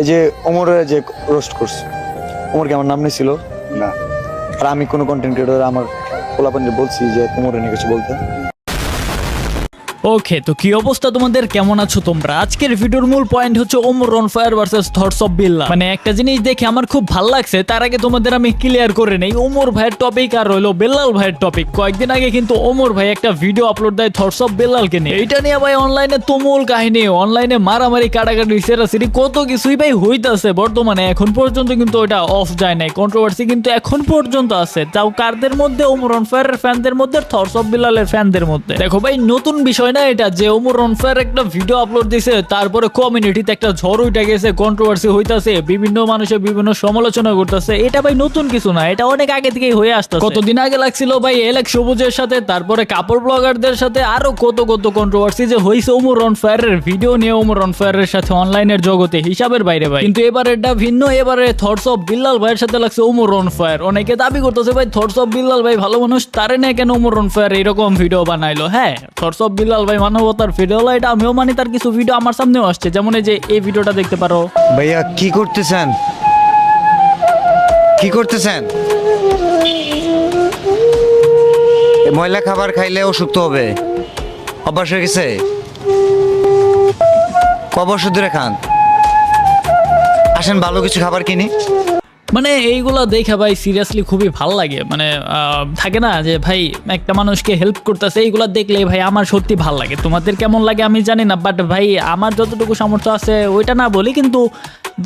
এই যে ওমরের যে রোস্ট করছে ওমর কি আমার নাম ছিল না। আর আমি কোনো কন্টেন্ট ক্রিয়েটার আমার পোলাপানকে বলছি যে ওমরে নিয়ে কিছু বলতে। ওকে তো কি অবস্থা তোমাদের? কেমন আছো তোমরা? আজকের ভিডিওর মূল পয়েন্ট হচ্ছে Omar on fire versus thoughts of Billa মানে একটা জিনিস দেখে আমার খুব ভালো লাগছে, তার আগে তোমাদের আমি ক্লিয়ার করে নেই। ওমর ভাইয়ের টপিক আর রইল বেল্লাল ভাইয়ের টপিক কয়েকদিন আগে কিন্তু ওমর ভাই একটা ভিডিও আপলোড দেয় থটস অফ বেল্লালকে নিয়ে। এইটা নিয়ে ভাই অনলাইনে তুমুল কাহিনী অনলাইনে মারামারি কাটাকাটি সেরাসিরি, কত কিছুই ভাই হইতাছে বর্তমানে। এখন পর্যন্ত কিন্তু ওটা অফ যায় নাই। কন্ট্রোভার্সি কিন্তু এখন পর্যন্ত আছে। তাও কারদের মধ্যে? ওমর অন ফায়ারের ফ্যানদের মধ্যে থটস অফ বিল্লালের ফ্যানদের মধ্যে? দেখো ভাই, নতুন বিষয় না এটা? যে ওমর ফায়ার একটা ভিডিও আপলোড দিছে তারপরে কমিউনিটিতে একটা ঝড় উঠে গেছে কন্ট্রোভার্সি হইতাছে বিভিন্ন মানুষের বিভিন্ন সমালোচনা করতেছে। এটা ভাই নতুন কিছু না এটা অনেক আগে থেকেই হয়ে আসছে কতদিন আগে লাগছিল ভাই এলেক সবুজের সাথে তারপরে কাপড় ব্লগারদের সাথে আরও কত কত কন্ট্রোভার্সি যে হইছে ওমর অন ফায়ারের ভিডিও নিয়ে ওমর অন ফায়ারের সাথে অনলাইনের জগতে হিসাবের বাইরে ভাই। কিন্তু এবার এটা ভিন্ন এবারে থটস অফ বিল্লাল ভাইয়ের সাথে লাগছে ওমর অন ফায়ার অনেকে দাবি করতেছে ভাই থটস অফ বিল্লাল ভাই ভালো মানুষ তারে না কেন ওমর অন ফায়ার এরকম ভিডিও বানাইলো? হ্যাঁ থটস অফ বিল্লাল ভাই, মানবতার ভিডিও এটা, আমিও মানি তার কিছু ভিডিও আমার সামনেও আসছে। যেমন এই যে, এই ভিডিওটা দেখতে পারো। ভাইয়া, কি করতেছেন? কি করতেছেন? ময়লা খাবার খাইলে অসুস্থ হবে। অভ্যাস হয়ে গেছে? ক বছর ধরে খান। আসেন, ভালো কিছু খাবার কিনি। মানে এইগুলা দেখে ভাই সিরিয়াসলি খুবই ভালো লাগে। মানে থাকে না যে ভাই একটা মানুষকে হেল্প করতেছে, এইগুলা দেখলে ভাই আমার সত্যি ভালো লাগে। তোমাদের কেমন লাগে আমি জানি না বাট ভাই আমার যতটুকু সামর্থ্য আছে ওইটা না বলি, কিন্তু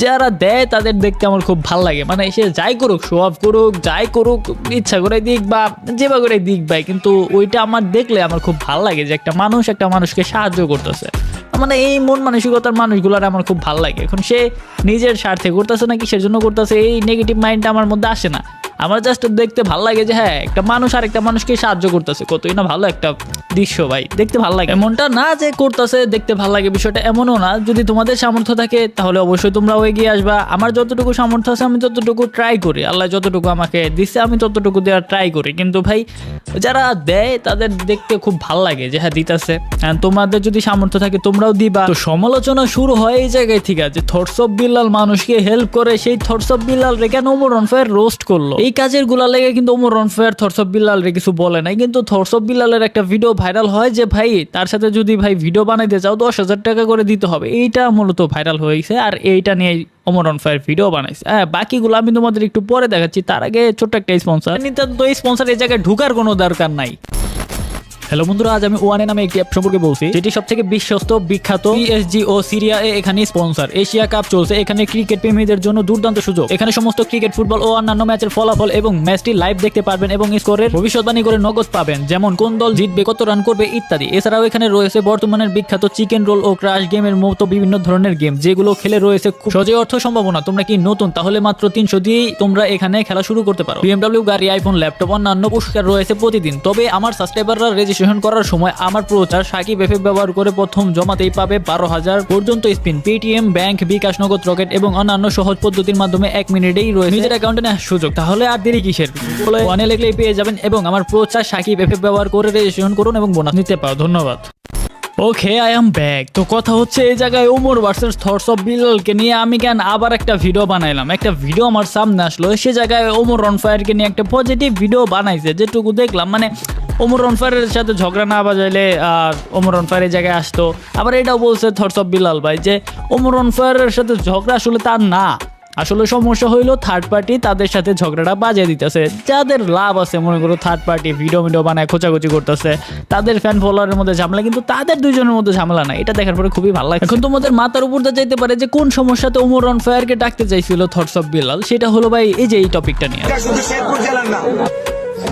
যারা দেয় তাদের দেখতে আমার খুব ভালো লাগে। মানে সে যাই করুক শো অফ করুক, যাই করুক, ইচ্ছা করে দিক বা যেবা করে দিক ভাই, কিন্তু ওইটা আমার দেখলে আমার খুব ভালো লাগে যে একটা মানুষ একটা মানুষকে সাহায্য করতেছে। মানে এই মন মানসিকতার মানুষগুলোর আমার খুব ভালো লাগে। এখন সে নিজের স্বার্থে করতেছে না কিসের জন্য করতেছে, এই নেগেটিভ মাইন্ডটা আমার মধ্যে আসে না। আমার জাস্ট দেখতে ভালো লাগে যে হ্যাঁ একটা মানুষ আর একটা মানুষকে সাহায্য করতেছে। কতই না ভালো একটা দৃশ্য ভাই, দেখতে ভালো লাগে। এমনটা না যে করতেছে, দেখতে ভালো লাগে বিষয়টা এমনও না। যদি তোমাদের সামর্থ্য থাকে, তাহলে অবশ্যই তোমরাও এগিয়ে আসবা। আমার যতটুকু সামর্থ্য আছে, আমি ততটুকু ট্রাই করি। আল্লাহ যতটুকু আমাকে দিচ্ছে আমি ততটুকু দেওয়ার ট্রাই করি। কিন্তু ভাই, যারা দেয়, তাদের দেখতে খুব ভালো লাগে যে হ্যাঁ দিতেছে। তোমাদের যদি সামর্থ্য থাকে, তোমরাও দিবা তো সমালোচনা শুরু হয় এই জায়গায় ঠিক আছে। থটস অফ বিল্লাল মানুষকে হেল্প করে সেই থটস অফ বিল্লাল রে কেন ওমর অনফায়ার রোস্ট করল? এই কাজেরগুলা লেগে কিন্তু Omar on fire thoughts of Billal রে কিছু বলে নাই। কিন্তু থটস অফ বিল্লালের একটা ভিডিও ভাইরাল হয় যে, ভাই, তার সাথে যদি ভাই ভিডিও বানাইতে চাও, দশ হাজার টাকা করে দিতে হবে। এইটা মূলত ভাইরাল হয়েছে আর এইটা নিয়ে ওমর অন ফায়ার ভিডিও বানাইছে। হ্যাঁ বাকিগুলো আমি তোমাদের একটু পরে দেখাচ্ছি। তার আগে ছোট্ট একটা স্পন্সর তো এই স্পন্সর এই জায়গায় ঢুকার কোনো দরকার নাই। হ্যালো বন্ধুরা, আজ আমি ওয়ানে নামে একটি অ্যাপ সম্পর্কে বলছি, যেটি সব থেকে বিশ্বস্ত, বিখ্যাত পিএসজি ও সিরিয়া এ এখানে স্পন্সর এশিয়া কাপ চলছে, এখানে ক্রিকেট প্রেমীদের জন্য দুর্দান্ত সুযোগ। এখানে সমস্ত ক্রিকেট ফুটবল ও অন্যান্য ম্যাচের ফলাফল এবং ম্যাচটি লাইভ দেখতে পারবেন এবং স্কোরের ভবিষ্যৎবাণী করে নগদ পাবেন। যেমন, কোন দল জিতবে, কত রান করবে, ইত্যাদি। এছাড়াও এখানে রয়েছে বর্তমানের বিখ্যাত চিকেন রোল ও ক্রাশ গেমের মতো বিভিন্ন ধরনের গেম যেগুলো খেলে রয়েছে খুব সহজে অর্থ সম্ভাবনা। তোমরা কি নতুন? তাহলে মাত্র তিনশো দিয়েই তোমরা এখানে খেলা শুরু করতে পারো। বিএমডব্লিউ গাড়ি আইফোন ল্যাপটপ অন্যান্য পুরস্কার রয়েছে প্রতিদিন। তবে আমার সাবস্ক্রাইবাররা রেজিস্ট্রেশন করার সময় আমার প্রচার সাকিব এফ ব্যবহার করে প্রথম জমাতেই পাবে বারো হাজার পর্যন্ত স্পিন। পেটিএম ব্যাংক বিকাশ নগদ রকেট এবং অন্যান্য সহজ পদ্ধতির মাধ্যমে এক মিনিটেই রয়েছে। নিজের অ্যাকাউন্টে নেওয়ার সুযোগ। তাহলে আর দেরি কিসের? ওয়ানে লিখলেই পেয়ে যাবেন এবং আমার প্রচার সাকিব এফ ব্যবহার করে রেজিস্ট্রেশন করুন এবং বোনাস নিতে পারো। ধন্যবাদ। ওকে আই এম ব্যাক তো কথা হচ্ছে এই জায়গায় ওমর ভার্সেস থটস অফ বিলালকে নিয়ে আমি কেন আবার একটা ভিডিও বানাইলাম? একটা ভিডিও আমার সামনে আসলো। সে জায়গায় ওমর অন ফায়ারকে নিয়ে একটা পজিটিভ ভিডিও বানাইছে, যেটুকু দেখলাম। মানে ওমর অন ফায়ারের সাথে ঝগড়া না বাজাইলে ওমর অন ফায়ারের জায়গায় আসতো। আবার এটাও বলছে থটস অফ বিলাল ভাই যে ওমর অন ফায়ারের সাথে ঝগড়া আসলে তার না। আসলে সমস্যা হইল থার্ড পার্টি তাদের সাথে ঝগড়াটা বাজিয়ে দিতেছে। যাদের লাভ আছে, মনে করো থার্ড পার্টি ভিডিও ভিডিও বানায়, খোঁচাখুচি করতেছে, তাদের ফ্যান ফলোয়ারের মধ্যে ঝামেলা, কিন্তু তাদের দুজনের মধ্যে ঝামেলা না এটা দেখার পরে খুবই ভালো লাগে এখন তোমাদের মাথার উপর দিয়ে যেতে পারে যে, কোন সমস্যাতে ওমর অন ফায়ারকে ডাকতে চাইছিল থটস অফ বিলাল সেটা হলো ভাই, এই যে এই টপিকটা নিয়ে।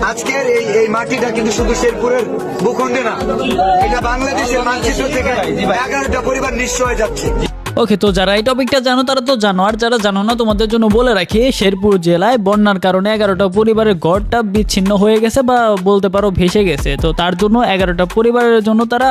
আজকের এই এই মাটিটা কিন্তু শুধু শেরপুরের ভূখণ্ডে না, এটা বাংলাদেশের মানচিত্র থেকে এগারোটা পরিবার নিঃস্ব হয়ে যাচ্ছে। ওকে, তো যারা এই টপিকটা জানো, তারা তো জানো। আর যারা জানো না, তোমাদের জন্য বলে রাখি, শেরপুর জেলায় বন্যার কারণে এগারোটা পরিবারের ঘরটা বিচ্ছিন্ন হয়ে গেছে বা বলতে পারো ভেসে গেছে। তো তার জন্য এগারোটা পরিবারের জন্য তারা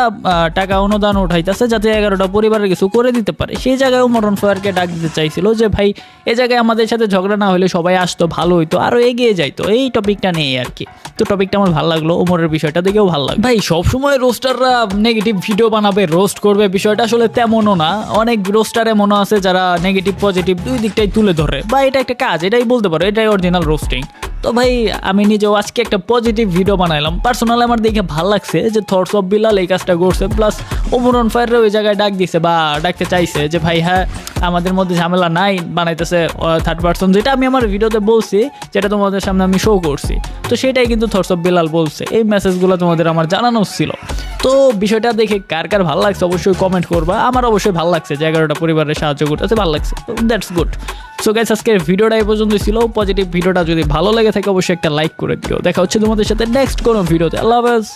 টাকা অনুদান উঠাইতেছে যাতে এগারোটা পরিবারের কিছু করে দিতে পারে। সেই জায়গায় মরণ ফায়ারকে ডাক দিতে চাইছিল যে, ভাই, এ জায়গায় আমাদের সাথে ঝগড়া না হলে সবাই আসতো, ভালো হইতো, আরও এগিয়ে যাইতো। এই টপিকটা নিয়ে আর কি। তো টপিকটা আমার ভালো লাগল, ওমরের বিষয়টা দেখেও ভালো লাগল। ভাই, সবসময় রোস্টাররা নেগেটিভ ভিডিও বানাবে রোস্ট করবে, বিষয়টা আসলে তেমনও না। অনেক রোস্টারে মনে আছে যারা নেগেটিভ পজিটিভ দুই দিকটাই তুলে ধরে। বা এটা একটা কাজ, এটাই বলতে পারো, এটাই অরিজিনাল রোস্টিং তো ভাই, আমি নিজেও আজকে একটা পজিটিভ ভিডিও বানাইলাম। পার্সোনালি আমার দেখে ভালো লাগছে যে থটস অফ বিলাল এই কাজটা করছে প্লাস ওমরন ফায়ার ওই জায়গায় ডাক দিছে বা ডাকতে চাইছে যে, ভাই হ্যাঁ আমাদের মধ্যে ঝামেলা নাই, বানাইতেছে থার্ড পার্সন যেটা আমি আমার ভিডিওতে বলছি, যেটা তোমাদের সামনে আমি শো করছি। তো সেটাই কিন্তু থটস অফ বিলাল বলছে। এই মেসেজগুলো তোমাদের আমার জানানো ছিল। তো বিষয়টা দেখে কার কার ভালো লাগছে অবশ্যই কমেন্ট করবা। আমার অবশ্যই ভালো লাগছে, যে এগারোটা পরিবারের সাহায্য করতেছে, ভালো লাগছে। দ্যাটস গুড সো গাইস আজকের ভিডিওটা এই পর্যন্ত ছিল। পজিটিভ ভিডিওটা যদি ভালো লেগে থাকে, অবশ্যই একটা লাইক করে দিও। দেখা হচ্ছে তোমাদের সাথে নেক্সট কোনো ভিডিওতে। আল্লাহ হাফেজ।